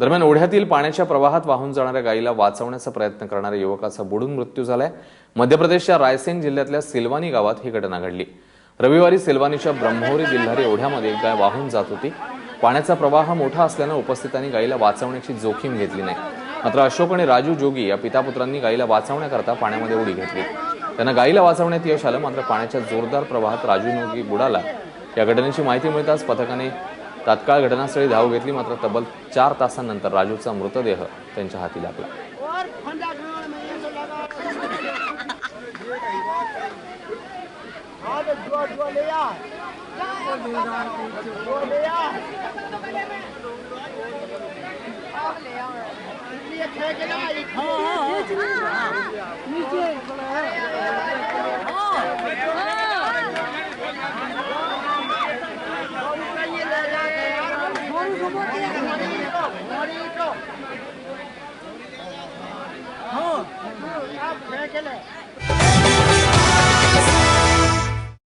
दरम्यान ओढ्यातील पाण्याच्या प्रवाहात वाहून जाणाऱ्या गायीला वाचवण्याचा प्रयत्न करणाऱ्या युवकाचा बुडून मृत्यू झालाय. मध्य प्रदेशच्या रायसेन जिल्ह्यातल्या सिल्वानी गावात ही घटना घडली. रविवारी सिल्वानीच्या ब्रह्मोरी जिल्हारी ओढ्यामध्ये एक गाय वाहून जात होती. पाण्याचा प्रवाह मोठा असल्यानं उपस्थितांनी गायीला वाचवण्याची जोखीम घेतली नाही. मात्र अशोक आणि राजू जोगी या पितापुत्रांनी गायीला वाचवण्याकरता पाण्यामध्ये उडी घेतली. त्यांना गायीला वाचवण्यात यश आलं मात्र पाण्याच्या जोरदार प्रवाहात राजू जोगी बुडाला. या घटनेची माहिती मिळताच पथकाने तात्काळ घटनास्थळी धाव घेतली मात्र तब्बल चार तासांनंतर राजूचा मृतदेह त्यांच्या हाती लागला. हो, हो, हो. Cái.